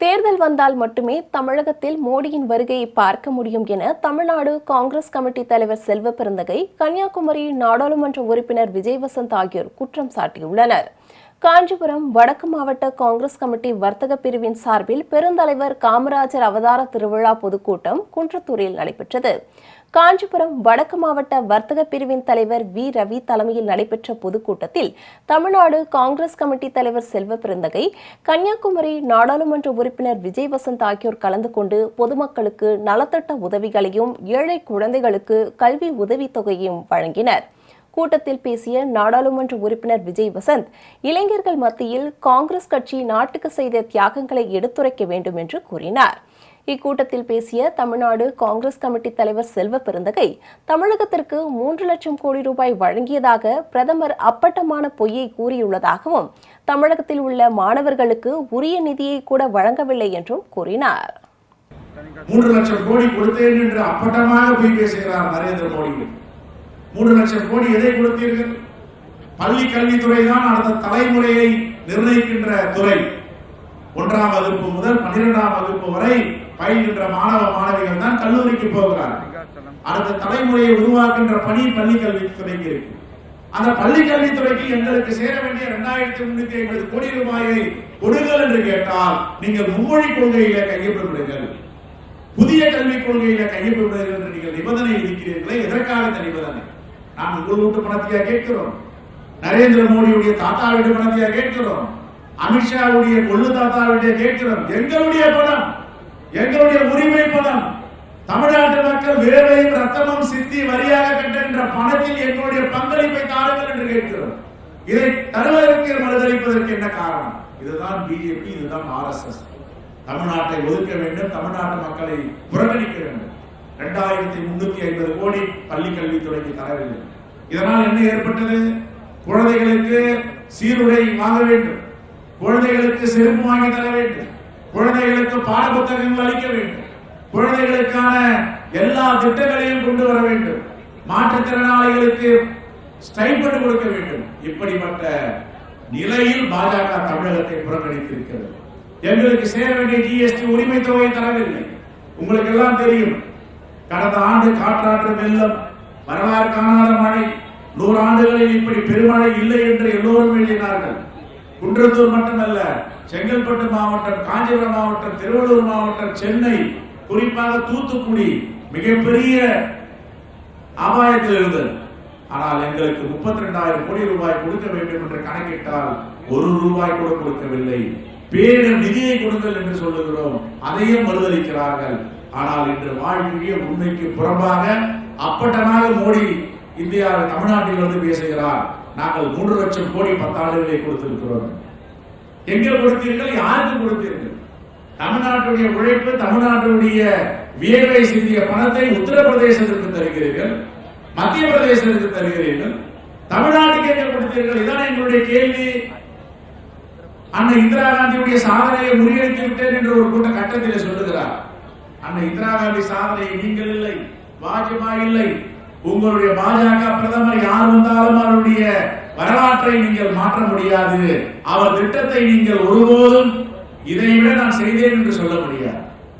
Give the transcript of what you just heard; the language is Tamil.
தேர்தல் வந்தால் மட்டுமே தமிழகத்தில் மோடியின் வருகையை பார்க்க முடியும் என தமிழ்நாடு காங்கிரஸ் கமிட்டி தலைவர் செல்வ பெருந்தகை கன்னியாகுமரி நாடாளுமன்ற உறுப்பினர் விஜய் வசந்த் ஆகியோர் குற்றம் சாட்டியுள்ளனர். காஞ்சிபுரம் வடக்கு மாவட்ட காங்கிரஸ் கமிட்டி வர்த்தக பிரிவின் சார்பில் பெருந்தலைவர் காமராஜர் அவதார திருவிழா பொதுக்கூட்டம் குன்றத்தூரில் நடைபெற்றது. காஞ்சிபுரம் வடக்கு மாவட்ட வர்த்தக பிரிவின் தலைவர் வி. ரவி தலைமையில் நடைபெற்ற பொதுக்கூட்டத்தில் தமிழ்நாடு காங்கிரஸ் கமிட்டி தலைவர் செல்வ பிறந்தகை கன்னியாகுமரி நாடாளுமன்ற உறுப்பினர் விஜய் வசந்த் ஆகியோர் கலந்து கொண்டு பொதுமக்களுக்கு நலத்திட்ட உதவிகளையும் ஏழை குழந்தைகளுக்கு கல்வி உதவித்தொகையையும் வழங்கினர். கூட்டத்தில் பேசிய நாடாளுமன்ற உறுப்பினர் விஜய் வசந்த் இளைஞர்கள் மத்தியில் காங்கிரஸ் கட்சி நாட்டுக்கு செய்த தியாகங்களை எடுத்துரைக்க வேண்டும் என்று கூறினார். இக்கூட்டத்தில் பேசிய தமிழ்நாடு காங்கிரஸ் கமிட்டி தலைவர் செல்வ பெருந்தகை தமிழகத்திற்கு மூன்று லட்சம் கோடி ரூபாய் வழங்கியதாக பிரதமர் அப்பட்டமான பொய்யை கூறியுள்ளதாகவும் தமிழகத்தில் உள்ள மாணவர்களுக்கு உரிய நிதியை கூட வழங்கவில்லை என்றும் கூறினார். மூன்று லட்சம் கோடி கொடுத்தேன் என்று அப்பட்டமாக போய் பேசுகிறார் நரேந்திர மோடி. மூன்று லட்சம் கோடி எதை கொடுத்தீர்கள்? பள்ளி கல்வித்துறை தான் அடுத்த தலைமுறையை நிர்ணயிக்கின்ற துறை. ஒன்றாம் வகுப்பு முதல் பன்னிரெண்டாம் வகுப்பு வரை பயில்கின்ற மாணவ மாணவிகள் தான் கல்லூரிக்கு போகிறார்கள். அடுத்த தலைமுறையை உருவாக்குகின்ற பணி பள்ளி கல்வித்துறைக்கு இருக்கு. அந்த பள்ளி கல்வித்துறைக்கு எங்களுக்கு சேர வேண்டிய இரண்டாயிரத்தி முன்னூத்தி ஐம்பது கோடி ரூபாயை கொடுங்கள் என்று கேட்டால் நீங்கள் மும்மொழி கொள்கையில கையொப்பமிடுங்கள் புதிய கல்விக் கொள்கையில கையொப்பமிடுங்கள் என்று நீங்கள் நிபந்தனை விதிக்கிறீர்களே எதற்காக இந்த நிபந்தனை? நாம் உங்கள் வீட்டு பணத்தையா கேட்கிறோம். நரேந்திர மோடியுடைய தாத்தாவிட பணத்தையா கேட்கிறோம். அமித்ஷாவுடைய கொள்ளு தாத்தாவுடைய கேட்கிறோம் எங்களுடைய பணம் எங்களுடைய உரிமை பணம் தமிழ்நாட்டு மக்கள் வேலையும் ரத்தமும் சித்தி வரியாக கட்டுகின்ற பணத்தில் எங்களுடைய பங்களிப்பை தாருங்கள் என்று கேட்கிறோம். இதை தருவதற்கு மறுதளிப்பதற்கு என்ன காரணம்? இதுதான் பிஜேபி இதுதான் ஆர்எஸ்எஸ் தமிழ்நாட்டை ஒதுக்க வேண்டும் தமிழ்நாட்டு மக்களை புறக்கணிக்க வேண்டும். இரண்டாயிரத்தி முன்னூத்தி ஐம்பது கோடி பள்ளி கல்வித்துறைக்கு தரவில்லை. இதனால் என்ன ஏற்பட்டது? குழந்தைகளுக்கு சீருடை வாங்க வேண்டும். குழந்தைகளுக்கு செருப்பு வாங்கி தர வேண்டும். குழந்தைகளுக்கு பாட புத்தகங்கள் அளிக்க வேண்டும். குழந்தைகளுக்கான எல்லா திட்டங்களையும் கொண்டு வர வேண்டும். மாற்றுத்திறனாளிகளுக்கு ஸ்டைபண்ட் கொடுக்க வேண்டும். இப்படிப்பட்ட நிலையில் பாஜக தமிழகத்தை புறக்கணித்திருக்கிறது. எங்களுக்கு சேர வேண்டிய ஜிஎஸ்டி உரிமை தொகை தரவில்லை. உங்களுக்கு எல்லாம் தெரியும் கடந்த ஆண்டு காற்றாற்று வெள்ளம் வரலாறு காணாத மழை நூறு ஆண்டுகளில் இப்படி பெருமழை இல்லை என்று எல்லோரும் எழுதினார்கள். குன்றத்தூர் மட்டுமல்ல செங்கல்பட்டு மாவட்டம் காஞ்சிபுரம் மாவட்டம் திருவள்ளூர் மாவட்டம் சென்னை குறிப்பாக தூத்துக்குடி மிகப்பெரிய அபாயத்தில் இருந்தது. ஆனால் எங்களுக்கு முப்பத்தி ரெண்டாயிரம் கோடி ரூபாய் கொடுக்க வேண்டும் என்று கணக்கிட்டால் ஒரு ரூபாய் கூட கொடுக்கவில்லை. பேரிடர் நிதியை கொடுங்கள் என்று சொல்லுகிறோம். அதையும் மறுதளிக்கிறார்கள். ஆனால் இன்று வாழ்க்கைய உண்மைக்கு புறம்பாக அப்பட்டமாக மோடி இந்தியாவில் தமிழ்நாட்டில் வந்து பேசுகிறார். நாங்கள் மூன்று லட்சம் கோடி பத்தாண்டுகளை கொடுத்திருக்கிறோம். எங்கே கொடுத்தீர்கள் யாருக்கு கொடுத்தீர்கள்? தமிழ்நாட்டுடைய உழைப்பு தமிழ்நாட்டுடைய வியர்வை சிந்திய பணத்தை உத்தரப்பிரதேசத்திற்கு தருகிறீர்கள் மத்திய பிரதேசத்திற்கு தருகிறீர்கள். தமிழ்நாட்டுக்கு எங்கே கொடுத்தீர்கள் இதான் எங்களுடைய கேள்வி. அண்ணன் இந்திரா காந்தியுடைய சாதனையை முறியடித்து விட்டேன் என்று ஒரு கூட்ட கட்டத்தில் சொல்லுகிறார். அண்ணன் இந்திரா காந்தி சாதனையை நீங்கள் இல்லை வாஜ்பாய் இல்லை உங்களுடைய பாஜக பிரதமர் யார் வந்தாலும் அவருடைய வரலாற்றை நீங்கள் மாற்ற முடியாது. அவர் திட்டத்தை நீங்கள் ஒருபோதும் இதை விட நான் செய்தேன் என்று சொல்ல முடியாது.